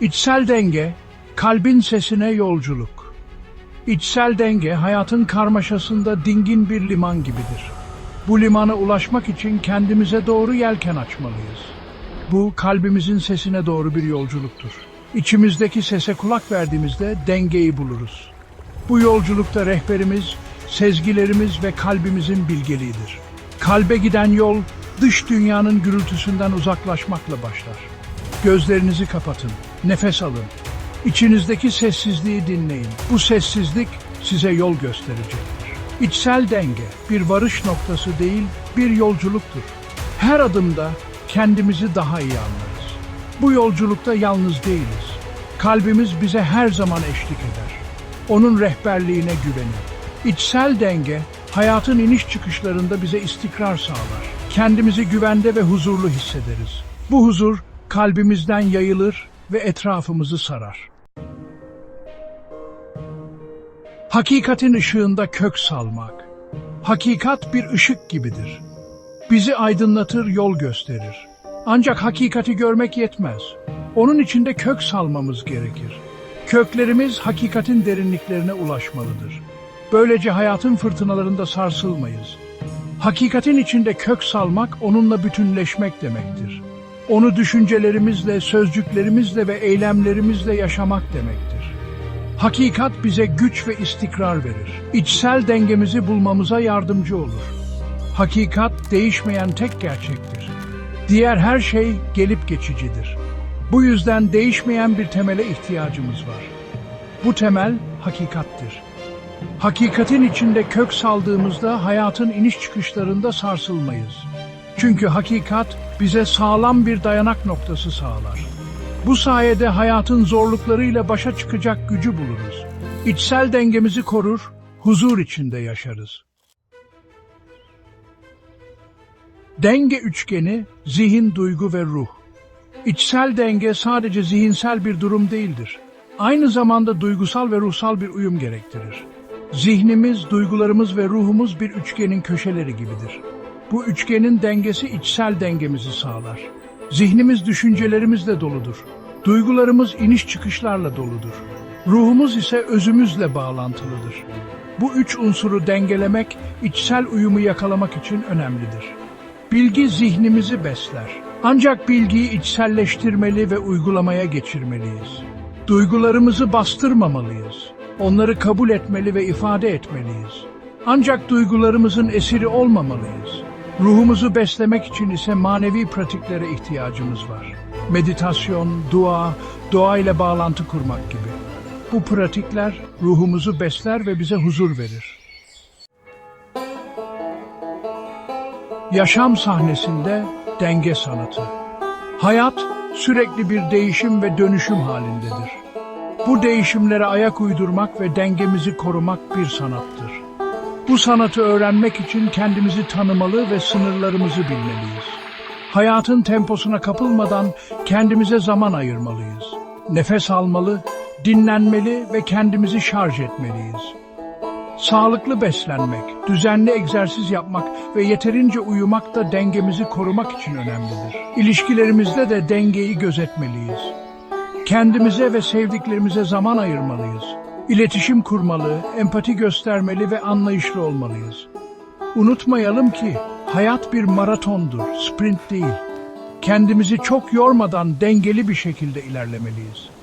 İçsel denge, kalbin sesine yolculuk. İçsel denge hayatın karmaşasında dingin bir liman gibidir. Bu limana ulaşmak için kendimize doğru yelken açmalıyız. Bu kalbimizin sesine doğru bir yolculuktur. İçimizdeki sese kulak verdiğimizde dengeyi buluruz. Bu yolculukta rehberimiz, sezgilerimiz ve kalbimizin bilgeliğidir. Kalbe giden yol dış dünyanın gürültüsünden uzaklaşmakla başlar. Gözlerinizi kapatın, nefes alın. İçinizdeki sessizliği dinleyin. Bu sessizlik size yol gösterecektir. İçsel denge bir varış noktası değil, bir yolculuktur. Her adımda kendimizi daha iyi anlarız. Bu yolculukta yalnız değiliz. Kalbimiz bize her zaman eşlik eder. Onun rehberliğine güvenin. İçsel denge hayatın iniş çıkışlarında bize istikrar sağlar. Kendimizi güvende ve huzurlu hissederiz. Bu huzur kalbimizden yayılır ve etrafımızı sarar. Hakikatin ışığında kök salmak. Hakikat bir ışık gibidir. Bizi aydınlatır, yol gösterir. Ancak hakikati görmek yetmez. Onun içinde kök salmamız gerekir. Köklerimiz hakikatin derinliklerine ulaşmalıdır. Böylece hayatın fırtınalarında sarsılmayız. Hakikatin içinde kök salmak onunla bütünleşmek demektir. Onu düşüncelerimizle, sözcüklerimizle ve eylemlerimizle yaşamak demektir. Hakikat bize güç ve istikrar verir. İçsel dengemizi bulmamıza yardımcı olur. Hakikat değişmeyen tek gerçektir. Diğer her şey gelip geçicidir. Bu yüzden değişmeyen bir temele ihtiyacımız var. Bu temel hakikattir. Hakikatin içinde kök saldığımızda hayatın iniş çıkışlarında sarsılmayız. Çünkü hakikat bize sağlam bir dayanak noktası sağlar. Bu sayede hayatın zorluklarıyla başa çıkacak gücü buluruz. İçsel dengemizi korur, huzur içinde yaşarız. Denge üçgeni, zihin, duygu ve ruh. İçsel denge sadece zihinsel bir durum değildir. Aynı zamanda duygusal ve ruhsal bir uyum gerektirir. Zihnimiz, duygularımız ve ruhumuz bir üçgenin köşeleri gibidir. Bu üçgenin dengesi içsel dengemizi sağlar. Zihnimiz düşüncelerimizle doludur. Duygularımız iniş çıkışlarla doludur. Ruhumuz ise özümüzle bağlantılıdır. Bu üç unsuru dengelemek, içsel uyumu yakalamak için önemlidir. Bilgi zihnimizi besler. Ancak bilgiyi içselleştirmeli ve uygulamaya geçirmeliyiz. Duygularımızı bastırmamalıyız. Onları kabul etmeli ve ifade etmeliyiz. Ancak duygularımızın esiri olmamalıyız. Ruhumuzu beslemek için ise manevi pratiklere ihtiyacımız var. Meditasyon, dua, doğayla bağlantı kurmak gibi. Bu pratikler ruhumuzu besler ve bize huzur verir. Yaşam sahnesinde denge sanatı. Hayat sürekli bir değişim ve dönüşüm halindedir. Bu değişimlere ayak uydurmak ve dengemizi korumak bir sanattır. Bu sanatı öğrenmek için kendimizi tanımalı ve sınırlarımızı bilmeliyiz. Hayatın temposuna kapılmadan kendimize zaman ayırmalıyız. Nefes almalı, dinlenmeli ve kendimizi şarj etmeliyiz. Sağlıklı beslenmek, düzenli egzersiz yapmak ve yeterince uyumak da dengemizi korumak için önemlidir. İlişkilerimizde de dengeyi gözetmeliyiz. Kendimize ve sevdiklerimize zaman ayırmalıyız. İletişim kurmalı, empati göstermeli ve anlayışlı olmalıyız. Unutmayalım ki hayat bir maratondur, sprint değil. Kendimizi çok yormadan dengeli bir şekilde ilerlemeliyiz.